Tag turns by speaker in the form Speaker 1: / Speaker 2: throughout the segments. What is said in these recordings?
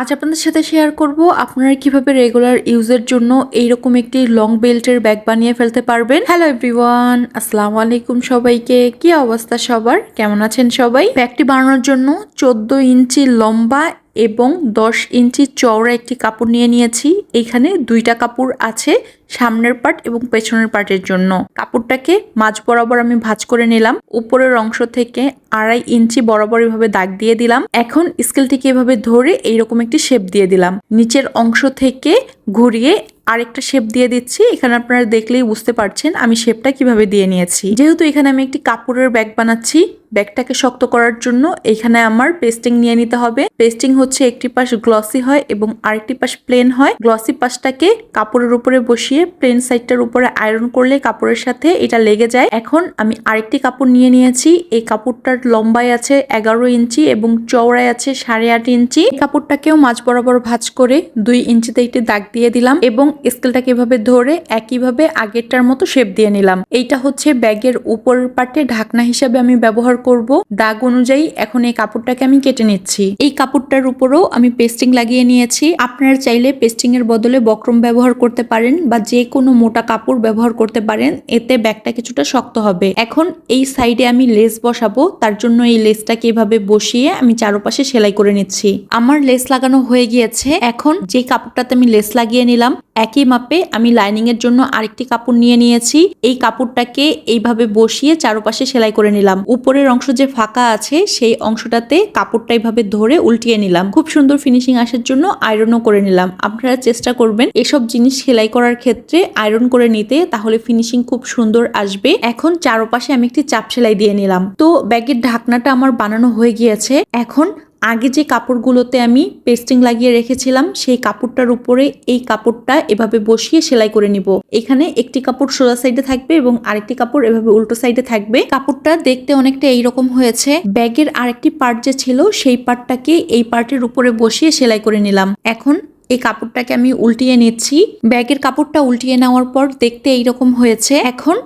Speaker 1: আজ আপনাদের সাথে শেয়ার করব আপনারা কীভাবে রেগুলার ইউজের জন্য এইরকম একটি লং বেল্টের ব্যাগ বানিয়ে ফেলতে পারবেন। হ্যালো এভরিওয়ান আসসালামু আলাইকুম সবাইকে। কি অবস্থা সবার? কেমন আছেন সবাই? ব্যাগটি বানানোর জন্য চোদ্দ ইঞ্চি লম্বা এবং দশ ইঞ্চি চওড়া একটি কাপড় নিয়ে নিয়েছি। এখানে দুইটা কাপড় আছে। সামনের পার্ট এবং পেছনের পার্টের জন্য। কাপড়টাকে মাঝ বরাবর আমি ভাঁজ করে নিলাম। উপরের অংশ থেকে আড়াই ইঞ্চি বরাবর এভাবে দাগ দিয়ে দিলাম। এখন স্কেলটিকে এভাবে ধরে এইরকম একটি শেপ দিয়ে দিলাম। নিচের অংশ থেকে ঘুরিয়ে আরেকটা শেপ দিয়ে দিচ্ছি। এখানে আপনারা দেখলেই বুঝতে পারছেন আমি শেপটা কীভাবে দিয়ে নিয়েছি। যেহেতু এখানে আমি একটি কাপড়ের ব্যাগ বানাচ্ছি, ব্যাগটাকে শক্ত করার জন্য এখানে আমার পেস্টিং নিয়ে নিতে হবে। পেস্টিং হচ্ছে একটি পাশ গ্লসি হয় এবং আরেকটি পাশ প্লেন হয়। গ্লসি পাশটাকে কাপড়ের উপরে বসিয়ে প্লেন সাইডটার উপরে আয়রন করলে কাপড়ের সাথে এটা লেগে যায়। এখন আমি আরেকটি কাপড় নিয়ে নিয়েছি। এই কাপড়টার লম্বায় আছে এগারো ইঞ্চি এবং চওড়ায় আছে সাড়ে আট ইঞ্চি। কাপড়টাকেও মাঝ বরাবর ভাঁজ করে দুই ইঞ্চিতে একটি দাগ দিয়ে দিলাম এবং স্কেলটাকে এভাবে ধরে একইভাবে আগেরটার মতো শেপ দিয়ে নিলাম। এইটা হচ্ছে ব্যাগের উপরের পার্টে ঢাকনা হিসাবে আমি ব্যবহার করব। দাগ অনুযায়ী এখন এই কাপড়টাকে আমি কেটে নিচ্ছি। এই কাপড়টার উপরেও আমি পেস্টিং লাগিয়ে নিয়েছি। আপনারা চাইলে পেস্টিং এর বদলে বক্রম ব্যবহার করতে পারেন বা যে কোনো মোটা কাপড় ব্যবহার করতে পারেন, এতে ব্যাগটা কিছুটা শক্ত হবে। এখন এই সাইডে আমি লেস বসাবো, তার জন্য এই লেসটাকে এভাবে বসিয়ে আমি চারপাশে সেলাই করে নিচ্ছি। আমার লেস লাগানো হয়ে গিয়েছে, এখন যে কাপড়টাতে আমি লেস লাগিয়ে নিলাম, একই মাপে আমি লাইনিং এর জন্য আরেকটি কাপড় নিয়ে নিয়েছি। এই কাপড়টাকে এইভাবে বসিয়ে চারপাশে সেলাই করে নিলাম। উপরের অংশ যে ফাঁকা আছে, সেই অংশটাতে কাপড়টা এইভাবে ধরে উল্টিয়ে নিলাম। খুব সুন্দর ফিনিশিং আসার জন্য আয়রনও করে নিলাম। আপনারা চেষ্টা করবেন এসব জিনিস সেলাই করার ক্ষেত্রে আয়রন করে নিতে, তাহলে ফিনিশিং খুব সুন্দর আসবে। এখন চারপাশে আমি একটি চাপ সেলাই দিয়ে নিলাম। তো ব্যাগের ঢাকনাটা আমার বানানো হয়ে গিয়েছে। এখন আগে যে কাপড়গুলোতে আমি পেস্টিং লাগিয়ে রেখেছিলাম, সেই কাপড়টার উপরে এই কাপড়টা এভাবে বসিয়ে সেলাই করে নিব। এখানে একটি কাপড় সোজা সাইডে থাকবে এবং আরেকটি কাপড় এভাবে উল্টো সাইডে থাকবে। কাপড়টা দেখতে অনেকটা এইরকম হয়েছে। ব্যাগের আরেকটি পার্ট যে ছিল, সেই পার্টটাকে এই পার্টের উপরে বসিয়ে সেলাই করে নিলাম। এখন এই কাপড়টাকে আমি উল্টিয়ে নিচ্ছি। ব্যাগের কাপড়টা উল্টিয়ে নেওয়ার পর দেখতে এইরকম হয়েছে। এখন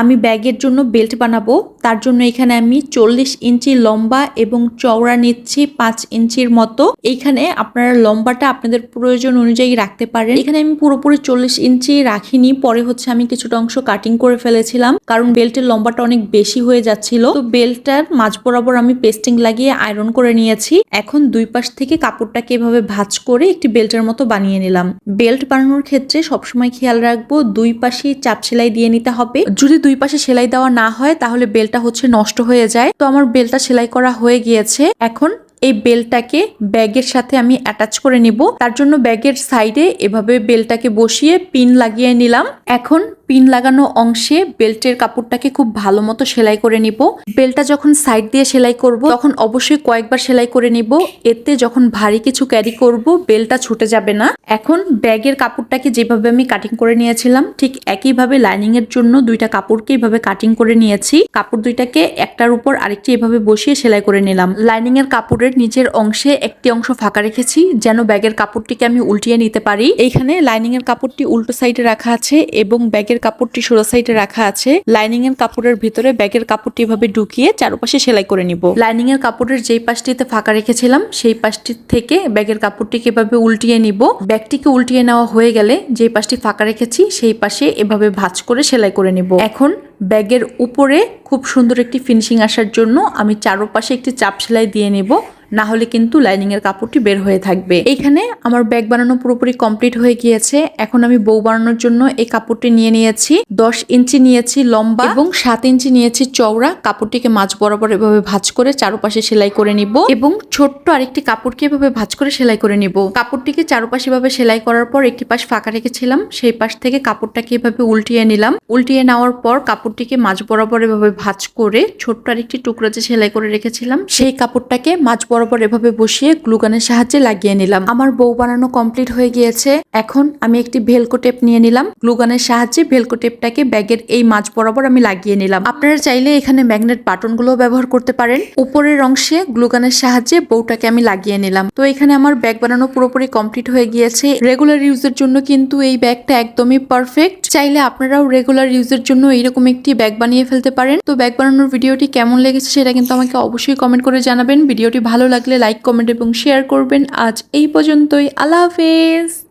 Speaker 1: আমি ব্যাগের জন্য বেল্ট বানাবো। তার জন্য এখানে আমি চল্লিশ ইঞ্চি লম্বা এবং চওড়া নিচ্ছি পাঁচ ইঞ্চির মতো। এইখানে আপনারা লম্বাটা আপনাদের প্রয়োজন অনুযায়ী রাখতে পারেন। এখানে আমি পুরোপুরি চল্লিশ ইঞ্চি রাখিনি। পরে হচ্ছে আমি কিছুটা অংশ কাটিং করে ফেলেছিলাম, কারণ বেল্টের লম্বাটা অনেক বেশি হয়ে যাচ্ছিল। তো বেল্টটার মাঝ বরাবর আমি পেস্টিং লাগিয়ে আয়রন করে নিয়েছি। এখন দুই পাশ থেকে কাপড়টাকে এভাবে ভাঁজ করে একটি বেল্টের মতো বানিয়ে নিলাম। বেল্ট বানানোর ক্ষেত্রে সবসময় খেয়াল রাখব, দুই পাশে চাপ সেলাই দিয়ে নিতে হবে। যদি দুই পাশে সেলাই দেওয়া না হয়, তাহলে বেলটা হচ্ছে নষ্ট হয়ে যায়। তো আমার বেলটা সেলাই করা হয়ে গিয়েছে। এখন এই বেলটাকে ব্যাগের সাথে আমি অ্যাটাচ করে নিব। তার জন্য ব্যাগের সাইডে এভাবে বেলটাকে বসিয়ে পিন লাগিয়ে নিলাম। এখন পিন লাগানো অংশে বেল্টের কাপড়টাকে খুব ভালো মতো সেলাই করে নিব। বেল্টটা যখন সাইড দিয়ে সেলাই করব, তখন অবশ্যই কয়েকবার সেলাই করে নিব। এতে যখন ভারী কিছু ক্যারি করব বেলটা ছুটে যাবে না। এখন ব্যাগের কাপড়টাকে যেভাবে আমি কাটিং করে নিয়েছিলাম, ঠিক একইভাবে লাইনিং এর জন্য দুইটা কাপড়কে এইভাবে কাটিং করে নিয়েছি। কাপড় দুইটাকে একটার উপর আরেকটি এভাবে বসিয়ে সেলাই করে নিলাম। লাইনিং এর কাপড়ের নিচের অংশে একটি অংশ ফাঁকা রেখেছি, যেন ব্যাগের কাপড়টিকে আমি উল্টিয়ে নিতে পারি। এইখানে লাইনিং এর কাপড়টি উল্টো সাইডে রাখা আছে এবং ব্যাগের কাপড়টি সোজা সাইডে রাখা আছে। লাইনিং এর কাপড়ের ভিতরে ব্যাগের কাপড়টি এভাবে ঢুকিয়ে চারপাশে সেলাই করে নিব। লাইনিং এর কাপড়ের যেই পাশটিতে ফাঁকা রেখেছিলাম, সেই পাশটি থেকে ব্যাগের কাপড়টিকে এভাবে উল্টিয়ে নিব। ব্যাগটিকে উল্টিয়ে নেওয়া হয়ে গেলে যে পাশটি ফাঁকা রেখেছি, সেই পাশে এভাবে ভাঁজ করে সেলাই করে নিব। এখন ব্যাগের উপরে খুব সুন্দর একটি ফিনিশিং আসার জন্য আমি চারপাশে একটি চাপ সেলাই দিয়ে নেব। না হলে কিন্তু লাইনিং এর কাপড়টি বের হয়ে থাকবে। এইখানে আমার ব্যাগ বানানো পুরোপুরি কমপ্লিট হয়ে গিয়েছে। এখন আমি বউ বানানোর জন্য এই কাপড়টি নিয়ে নিয়েছি। দশ ইঞ্চি নিয়েছি লম্বা এবং সাত ইঞ্চি নিয়েছি চওড়া। কাপড়টিকে মাঝ বরাবর এভাবে ভাঁজ করে চারপাশে সেলাই করে নিব এবং ছোট্ট আরেকটি কাপড়কে এভাবে ভাঁজ করে সেলাই করে নিব। কাপড়টিকে চারপাশে এভাবে সেলাই করার পর একটি পাশ ফাঁকা রেখেছিলাম। সেই পাশ থেকে কাপড়টাকে এভাবে উল্টিয়ে নিলাম। উল্টিয়ে নেওয়ার পর কাপড়টিকে মাঝ বরাবর এভাবে ভাঁজ করে ছোট্ট আরেকটি টুকরা যে সেলাই করে রেখেছিলাম। সেই কাপড়টাকে মাছ বরাবর এভাবে বসিয়ে গ্লুগানের সাহায্যে লাগিয়ে নিলাম। আমার বউ বানানো কমপ্লিট হয়ে গিয়েছে। এখন আমি একটি ভেলকো টেপ নিয়ে নিলাম। গ্লুগানের সাহায্যে ভেলকো টেপটাকে ব্যাগের এই মাঝ বরাবর আমি লাগিয়ে নিলাম। আপনারা চাইলে এখানে ম্যাগনেট বাটনগুলো ব্যবহার করতে পারেন। উপরের অংশে গ্লুগানের সাহায্যে বউটাকে আমি লাগিয়ে নিলাম। তো এখানে আমার ব্যাগ বানানো পুরোপুরি কমপ্লিট হয়ে গিয়েছে। রেগুলার ইউজের জন্য কিন্তু এই ব্যাগটা একদমই পারফেক্ট। চাইলে আপনারাও রেগুলার ইউজের জন্য এইরকম একটি ব্যাগ বানিয়ে ফেলতে পারেন। তো ব্যাগ বানানোর ভিডিওটি কেমন লেগেছে সেটা কিন্তু আমাকে অবশ্যই কমেন্ট করে জানাবেন। ভিডিওটি ভালো ভালো লাগলে লাইক কমেন্ট এবং শেয়ার করবেন। আজ এই পর্যন্তই। আল্লাহ হাফেজ।